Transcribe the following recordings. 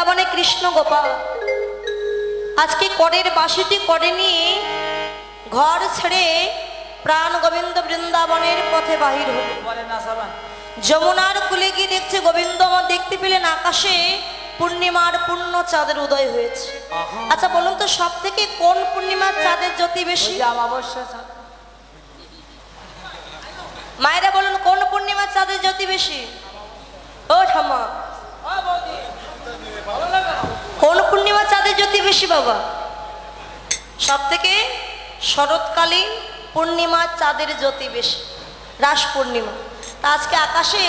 বৃন্দাবনে কৃষ্ণ গোপাল। আজকে করের বাসিটি করে নিয়ে ঘর ছেড়ে প্রাণ গোবিন্দ বৃন্দাবনের পথে বাহির হল। যমুনার কুলে গিয়ে দেখছে গোবিন্দ দেখতে পেলেন আকাশে পূর্ণিমার পূর্ণ চাঁদের উদয় হয়েছে। আচ্ছা বলুন তো সব থেকে কোন পূর্ণিমার চাঁদের জ্যোতি বেশি মায়েরা বলুন কোন পূর্ণিমার চাঁদের জ্যোতি বেশি ও ঠাম্মা ও বৌদি, ভালো লাগে না? কোন পূর্ণিমার চাঁদের জ্যোতি বেশি বাবা। সব থেকে শরৎকালীন পূর্ণিমার চাঁদের জ্যোতি বেশি, রাস পূর্ণিমা। তা আজকে আকাশে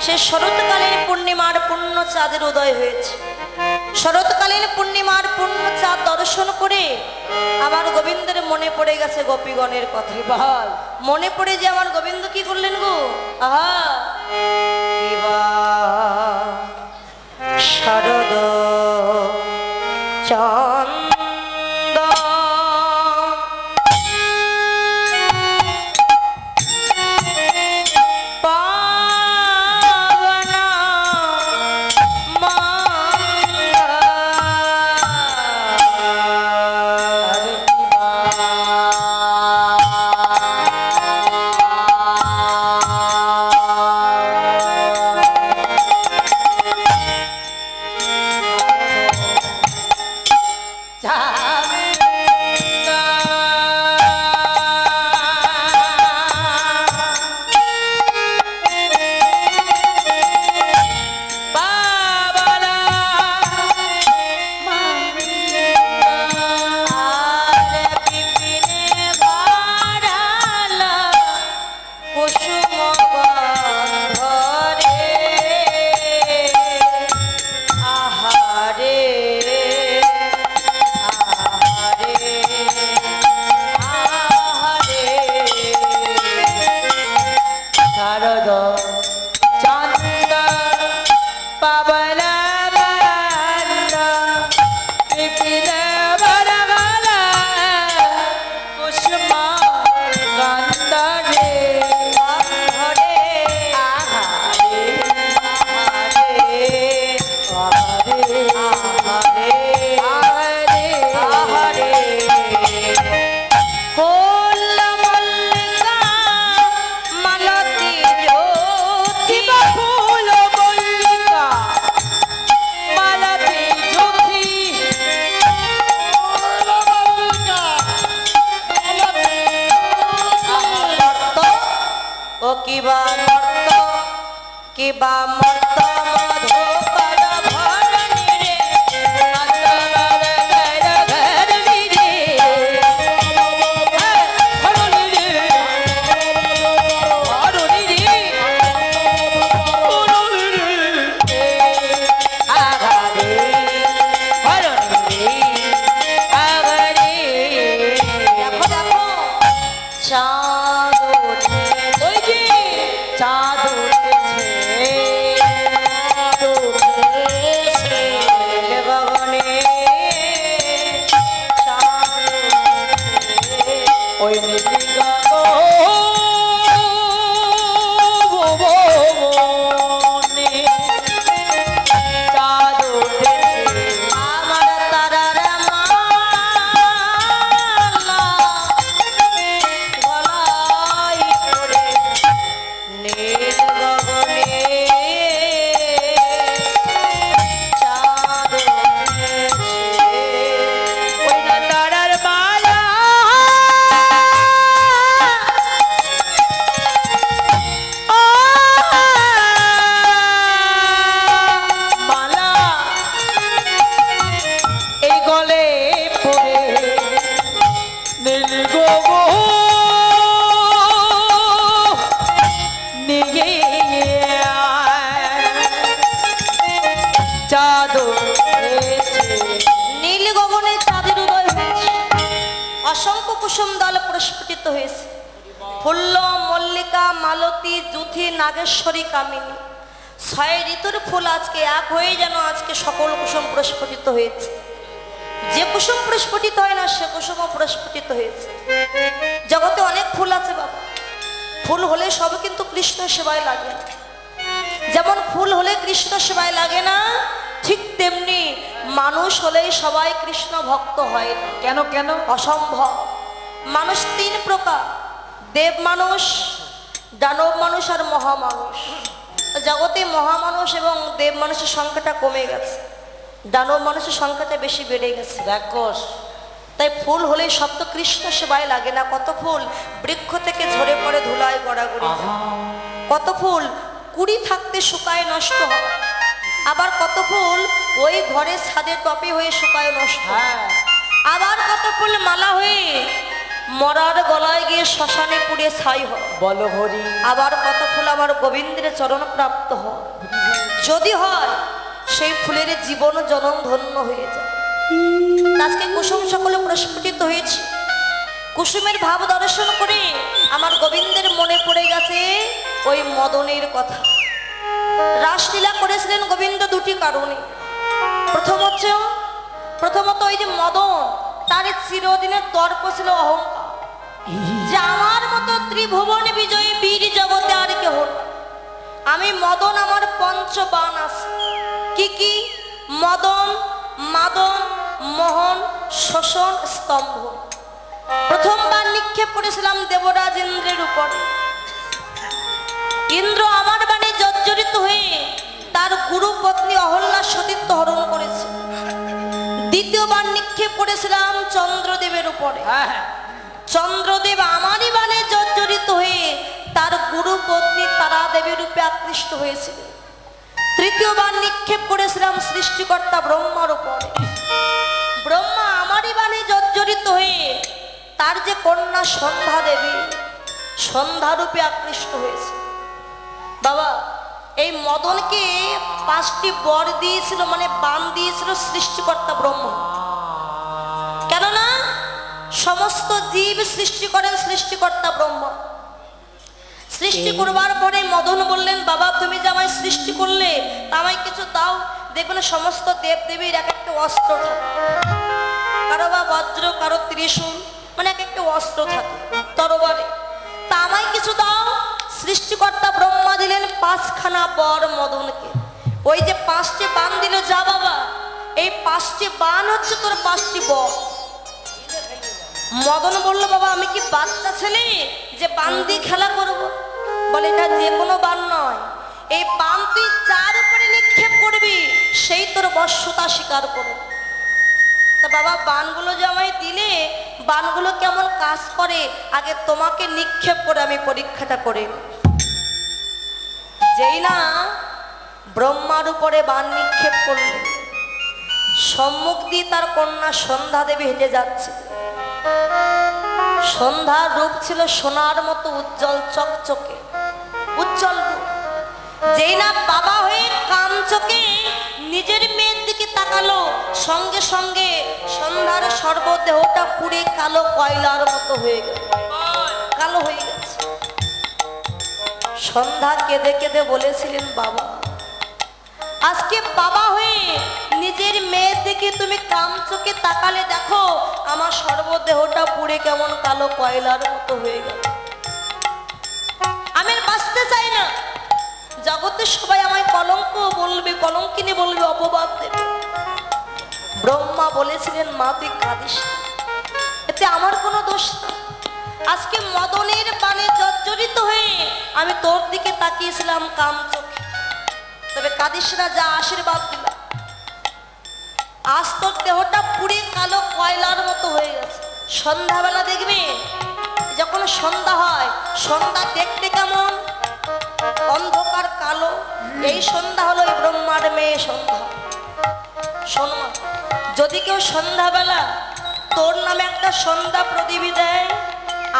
সে শরৎকালীন পূর্ণিমার পূর্ণ চাঁদের উদয় হয়েছে। শরৎকালীন পূর্ণিমার পূর্ণ চাঁদ দর্শন করে আমার গোবিন্দের মনে পড়ে গেছে গোপীগণের কথা। বল, মনে পড়ে যে আমার গোবিন্দ কি করলেন গো? আহা! শারদ 小 कि बा কুসুম দল প্রস্ফুটিত হয়েছে। ফুল্ল মল্লিকা মালতী জুথি নাগেশ্বরী কামিনী। ছয় ঋতুর ফুল আজকে এক হয়ে যেন আজকে সকল কুসুম প্রস্ফুটিত হয়েছে। যে কুসুম প্রস্ফুটিত হয় না সে কুসুমও প্রস্ফুটিত হয়েছে। জগতে অনেক ফুল আছে বাবা। ফুল হলে সব কিন্তু কৃষ্ণ সেবায় লাগে না। যেমন ফুল হলে কৃষ্ণ সেবায় লাগে না ঠিক তেমনি মানুষ হলেই সবাই কৃষ্ণ ভক্ত হয় কেন কেন? অসম্ভব। মানুষ তিন প্রকার। দেব মানুষ দানব মানুষ আর মহামানুষ। জগতে মহামানুষ এবং দেব মানুষের সংখ্যাটা কমে গেছে। দানব মানুষের সংখ্যাটা বেশি বেড়ে গেছে। দেখোস তাই ফুল হলেই সব তো কৃষ্ণ সেবায় লাগে না। কত ফুল বৃক্ষ থেকে ঝরে পড়ে ধুলায় গড়াগড়ি। কত ফুল কুড়ি থাকতে শুকায় নষ্ট হয়। আবার কত ফুল ওই ঘরের ছাদের টপে হয়ে শুকায় নষ্ট। হ্যাঁ। আবার কত ফুল মালা হয়ে মরার গলায় গিয়ে শ্মশানে পুড়ে ছাই হয় বলো হরি। আবার কত ফুল আমার গোবিন্দের চরণ প্রাপ্ত হয় যদি হয় সেই ফুলের জীবন জনম ধন্য হয়ে যায়। আজকে কুসুম সকলে প্রস্ফুটিত হয়েছে। কুসুমের ভাব দর্শন করে আমার গোবিন্দের মনে পড়ে গেছে ওই মদনের কথা। রাসলীলা করেছিলেন গোবিন্দ দুটি কারণে। প্রথম হচ্ছে প্রথমত ওই যে মদন তার চিরদিনের তর্ক ছিল অহংকার। যে আমার মতো ত্রিভুবন বিজয়ী বীর জগতে আর কেহ আমি মদন আমার পঞ্চবান আছে। কি কি? মদন, মাদন, মোহন, শোষণ, স্তম্ভ। প্রথমবার নিক্ষেপ করেছিলাম দেবরাজ ইন্দ্রের উপরে। ইন্দ্র আমার বাণী জর্জরিত হয়ে তার গুরু পত্নী অহল্যা সতীত্ব হরণ করেছে। দ্বিতীয়বার নিক্ষেপ করেছিলাম চন্দ্রদেবের উপরে। হ্যাঁ হ্যাঁ। চন্দ্রদেব আমারই বাণে জর্জরিত হয়ে তার গুরু পত্নী তারা দেবী রূপে আকৃষ্ট হয়েছিলেন তৃতীয়বার নিক্ষেপ করেছিলাম সৃষ্টিকর্তা ব্রহ্মার উপরে। ব্রহ্মা আমারই বাণে জর্জরিত হয়ে তার যে কন্যা সন্ধ্যা দেবী সন্ধ্যা রূপে আকৃষ্ট হয়েছে। বাবা এই মদনকে পাঁচটি বর দিয়েছিল মানে বান দিয়েছিল সৃষ্টিকর্তা ব্রহ্ম। কেননা সমস্ত জীব সৃষ্টি করেন সৃষ্টিকর্তা ব্রহ্ম। সৃষ্টি করবার পরে মদন বললেন বাবা তুমি যে আমায় সৃষ্টি করলে তা আমায় কিছু দাও। দেখবেন সমস্ত দেব দেবীর এক একটা অস্ত্র থাকে। কারও বা বজ্র কারও ত্রিশূল মানে এক একটা অস্ত্র থাকে তরবারে। তা আমায় কিছু দাও সৃষ্টিকর্তা ব্রহ্মা দিলেন পাঁচখানা বর মদনকে। ওই যে পাঁচটি বান দিল, যা বাবা, এই পাঁচটি বান হচ্ছে তোর পাঁচটি বর। মদন বলল, বাবা, আমি কি বাচ্চা ছেলে যে বান দিয়ে খেলা করব? বলে এটা যে কোনো বান নয়। এই বান তুই যার উপরে নিক্ষেপ করবি, সেই তোর বর্ষতা স্বীকার করবে। তা বাবা বানগুলো যে আমায় দিলে বানগুলো কেমন কাজ করে? আগে তোমাকে নিক্ষেপ করে আমি পরীক্ষাটা করে যেই না ব্রহ্মার উপরে বান নিক্ষেপ করলে, সম্মুখ দিয়ে তার কন্যা সন্ধ্যা দেবী হেঁটে যাচ্ছে। সন্ধ্যার রূপ ছিল সোনার মতো উজ্জ্বল চকচকে। যেই বাবা হয়ে কাম নিজের মেয়ের দিকে তাকালো, সঙ্গে সঙ্গে সন্ধ্যার সর্বদেহটা পুড়ে কালো কয়লার মতো হয়ে কালো হয়ে গেছে। সন্ধ্যা কেঁদে কেঁদে বলেছিলেন, বাবা, আজকে বাবা হয়ে নিজের মেয়ের দিকে তুমি কাম চোখে তাকালে দেখো, আমার সর্বদেহটা পুড়ে কেমন কালো কয়লার মতো হয়ে গেল। জগতে সবাই আমায় কলঙ্ক বলবে, কলঙ্কিনী বলবে, অপবাদ দেবে। ব্রহ্মা বলেছিলেন, মা, তুই কাঁদিস এতে আমার কোনো দোষ আজকে মদনের পানে জর্জরিত হয়ে আমি তোর দিকে তাকিয়েছিলাম কাম চোখে। তবে কাদিস না, যা আশীর্বাদ দিলাম। আজ তোর দেহটা পুড়ে কালো কয়লার মতো হয়ে গেছে। সন্ধ্যাবেলা দেখবে, যখন সন্ধ্যা হয়, সন্ধ্যা দেখতে কেমন? অন্ধকার কালো, এই সন্ধ্যা হলো এই ব্রহ্মার মেয়ে সন্ধ্যা। শোনো যদি কেউ সন্ধ্যাবেলা তোর নামে একটা সন্ধ্যা প্রদীপী দেয়,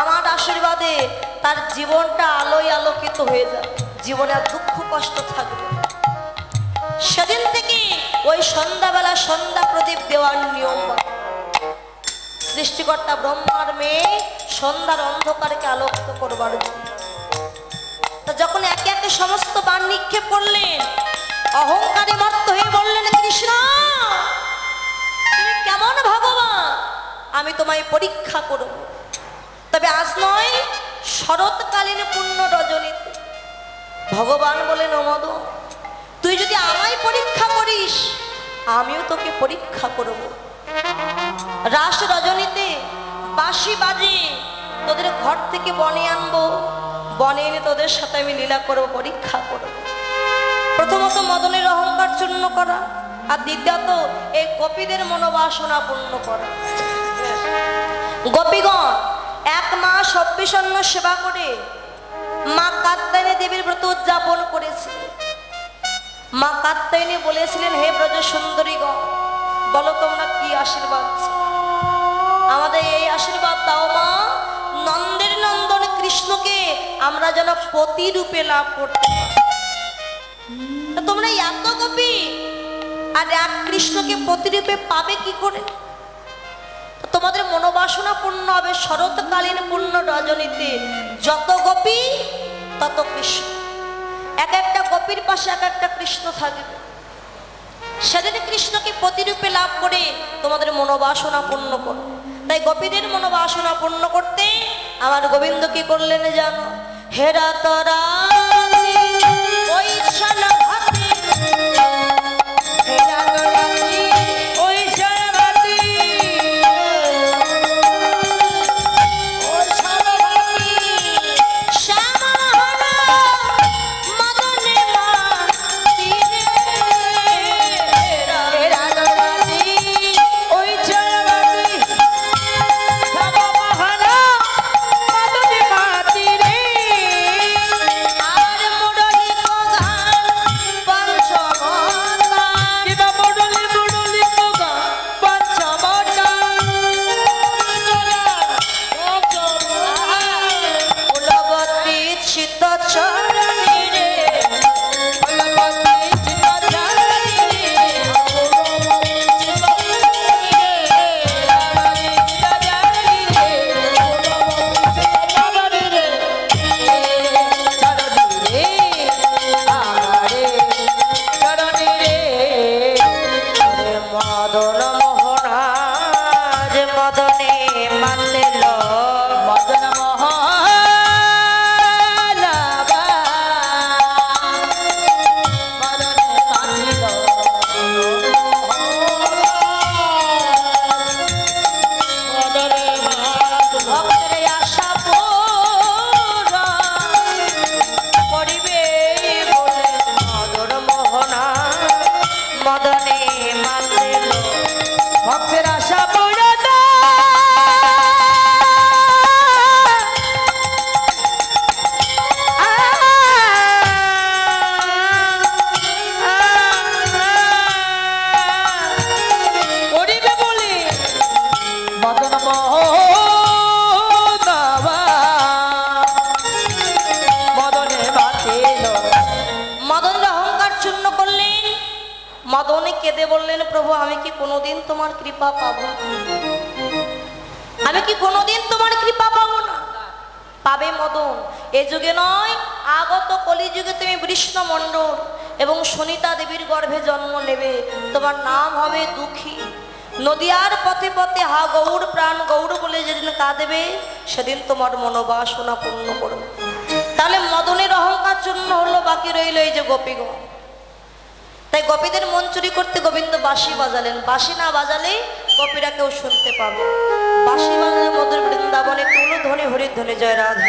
আমার আশীর্বাদে তার জীবনটা আলোয় আলোকিত হয়ে যায়। জীবনে দুঃখ কষ্ট থাকবে সেদিন থেকে ওই সন্ধ্যাবেলা সন্ধ্যা প্রদীপ দেওয়ার নিয়ম। সৃষ্টিকর্তা ব্রহ্মার মেয়ে সন্ধ্যার অন্ধকারকে আলোকিত করবার জন্য। যখন একে একে সমস্ত বান নিক্ষেপ করলেন, অহংকারে মত্ত হয়ে বললেন, কৃষ্ণ কেমন ভগবান? আমি তোমায় পরীক্ষা করব। তবে আজ নয়, শরৎকালীন পূর্ণ রজনীতে ভগবান বলেন অমদ তুই যদি আমায় পরীক্ষা করিস, আমিও তোকে পরীক্ষা করব। রাস রজনীতে বাঁশি বাজে তোদের ঘর থেকে বনে আনব। বনে এনে তোদের সাথে আমি লীলা করব, পরীক্ষা করব। প্রথমত মদনের অহংকার চূর্ণ করা, আর দ্বিতীয়ত এই গোপীদের মনোবাসনা পূর্ণ করা। গোপীগণ, এক মাস অভ্যসন্ন সেবা করে মা কাত্তায়নী দেবীর ব্রত উদযাপন করেছে মা কাত্তায়নী বলেছিলেন, হে ব্রজ সুন্দরীগণ বলো তোমরা কি আশীর্বাদ আমাদের এই আশীর্বাদ দাও আমরা যেন প্রতিরূপে লাভ করতে তোমরা এত গোপী আর এক কৃষ্ণকে প্রতিরূপে পাবে কি করে? তোমাদের মনোবাসনা পূর্ণ হবে শরৎকালীন পূর্ণ রজনীতে। যত গোপী, তত কৃষ্ণ। এক একটা গোপীর পাশে এক একটা কৃষ্ণ থাকবে। সেদিন কৃষ্ণকে প্রতিরূপে লাভ করে তোমাদের মনোবাসনা পূর্ণ করো তাই গোপীদের মনোবাসনা পূর্ণ করতে আমার গোবিন্দ কি করলেন জানো? হেরা তরা প্রভু আমি কি কোনোদিন তোমার কৃপা পাবো? আমি কি কোনোদিন তোমার কৃপা পাবো না? পাবে মদন। এ যুগে নয়, আগত কলিযুগে তুমি বৃষ্ণ মণ্ডল এবং সুনিতা দেবীর গর্ভে জন্ম নেবে। তোমার নাম হবে দুঃখী। নদিয়ার পথে পথে হা গৌর প্রাণ গৌর বলে যেদিন কাঁদেবে, সেদিন তোমার মনোবাসনা পূর্ণ করবে। তাহলে মদনের অহংকার চূর্ণ হলো, বাকি রইল এই যে গোপীগণ। তাই গোপীদের মন চুরি করতে গোবিন্দ বাঁশি বাজালেন। বাঁশি না বাজালে গোপীরা কেউ শুনতে পাবে। বাঁশি বাজালে মধুর বৃন্দাবনে তুলো ধনে হরির জয় রাধে